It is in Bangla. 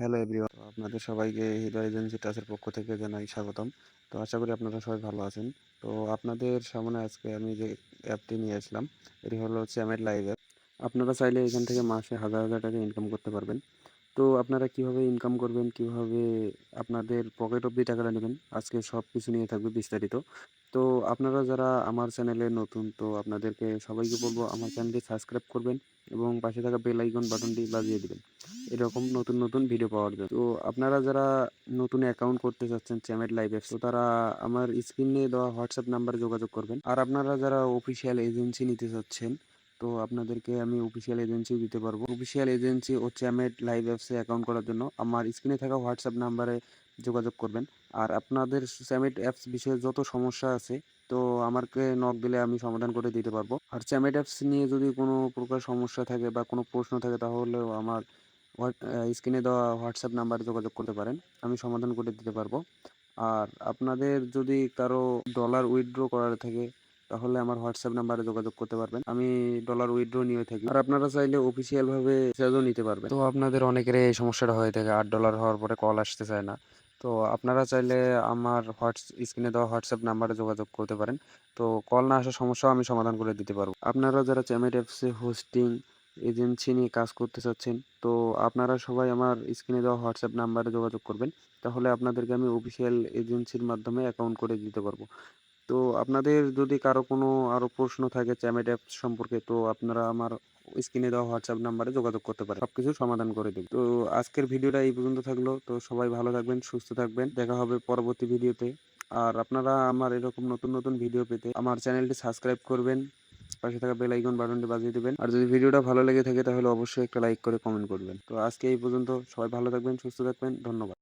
হ্যালো এভরিওয়ান আপনাদের সবাইকে হৃদয় এজেন্সি টাচের পক্ষ থেকে জানাই স্বাগতম। তো আশা করি আপনারা সবাই ভালো আছেন। তো আপনাদের সামনে আজকে আমি যে অ্যাপটি নিয়ে আসলাম, এটি হলো চ্যামেট লাইভ অ্যাপ আপনারা চাইলে এখান থেকে মাসে হাজার হাজার টাকা ইনকাম করতে পারবেন। তো আপনারা কীভাবে ইনকাম করবেন? কীভাবে আপনাদের পকেট অব্দি টাকাটা নেবেন? আজকে সব কিছু নিয়ে থাকবে বিস্তারিত। তো আপনারা যারা আমার চ্যানেলে নতুন, তো আপনাদেরকে সবাইকে বলব আমার চ্যানেলটি সাবস্ক্রাইব করবেন এবং পাশে থাকা বেল আইকন বাটনটি বাজিয়ে দেবেন। এরকম নতুন নতুন ভিডিও পাওয়ার জন্য। তো আপনারা যারা নতুন অ্যাকাউন্ট করতে চাচ্ছেন চ্যামেট লাইভ তো তারা আমার স্ক্রিনে দেওয়া হোয়াটসঅ্যাপ নাম্বারে যোগাযোগ করবেন। আর আপনারা যারা অফিসিয়াল এজেন্সি নিতে চাচ্ছেন তো আপনাদেরকে আমি অফিসিয়াল এজেন্সিও দিতে পারব। অফিসিয়াল এজেন্সি ও চ্যামেট লাইভ অ্যাপসে অ্যাকাউন্ট করার জন্য আমার স্ক্রিনে থাকা হোয়াটসঅ্যাপ নাম্বারে যোগাযোগ করবেন। আর আপনাদের চ্যামেট অ্যাপস বিষয়ে যত সমস্যা আছে, তো আমাকে নক দিলে আমি সমাধান করে দিতে পারব। আর চ্যামেট অ্যাপস নিয়ে যদি কোনো প্রকার সমস্যা থাকে বা কোনো প্রশ্ন থাকে তাহলেও আমার স্ক্রিনে দেওয়া হোয়াটসঅ্যাপ নাম্বারে যোগাযোগ করতে পারেন। আমি সমাধান করে দিতে পারব। আর আপনাদের যদি কারও ডলার উইথড্র করার থাকে তাহলে আমার হোয়াটসঅ্যাপ নাম্বারে যোগাযোগ করতে পারবেন। আমি ডলার উইথড্র নিয়ে থাকি। আর আপনারা চাইলে অফিসিয়াল ভাবে রিচার্জও নিতে পারবেন। তো আপনাদের অনেকের এই সমস্যাটা হয়ে থাকে, আট ডলার হওয়ার পরে কল আসতে চায় না। তো আপনারা চাইলে আমার হোয়াটস স্ক্রিনে দেওয়া হোয়াটসঅ্যাপ নাম্বারে যোগাযোগ করতে পারেন। তো কল না আসার সমস্যাও আমি সমাধান করে দিতে পারব। আপনারা যারা চ্যামেট অ্যাপসে হোস্টিং এজেন্সি নিয়ে কাজ করতে চাচ্ছেন, তো আপনারা সবাই আমার স্ক্রিনে দেওয়া হোয়াটসঅ্যাপ নাম্বারে যোগাযোগ করবেন। তাহলে আপনাদেরকে আমি অফিসিয়াল এজেন্সির মাধ্যমে অ্যাকাউন্ট করে দিতে পারব। তো আপনাদের যদি কারও কোনো আরও প্রশ্ন থাকে চ্যামেট সম্পর্কে, তো আপনারা আমার স্ক্রিনে দেওয়া হোয়াটসঅ্যাপ নাম্বারে যোগাযোগ করতে পারেন। সব কিছু সমাধান করে দেব। তো আজকের ভিডিওটা এই পর্যন্ত থাকল। তো সবাই ভালো থাকবেন, সুস্থ থাকবেন। দেখা হবে পরবর্তী ভিডিওতে। আর আপনারা আমার এরকম নতুন নতুন ভিডিও পেতে আমার চ্যানেলটি সাবস্ক্রাইব করবেন। পাশে থাকা বেল আইকন বাটনটি বাজিয়ে দেবেন। আর যদি ভিডিওটা ভালো লেগে থাকে তাহলে অবশ্যই একটা লাইক করে কমেন্ট করবেন। তো আজকে এই পর্যন্ত সবাই ভালো থাকবেন, সুস্থ থাকবেন। ধন্যবাদ।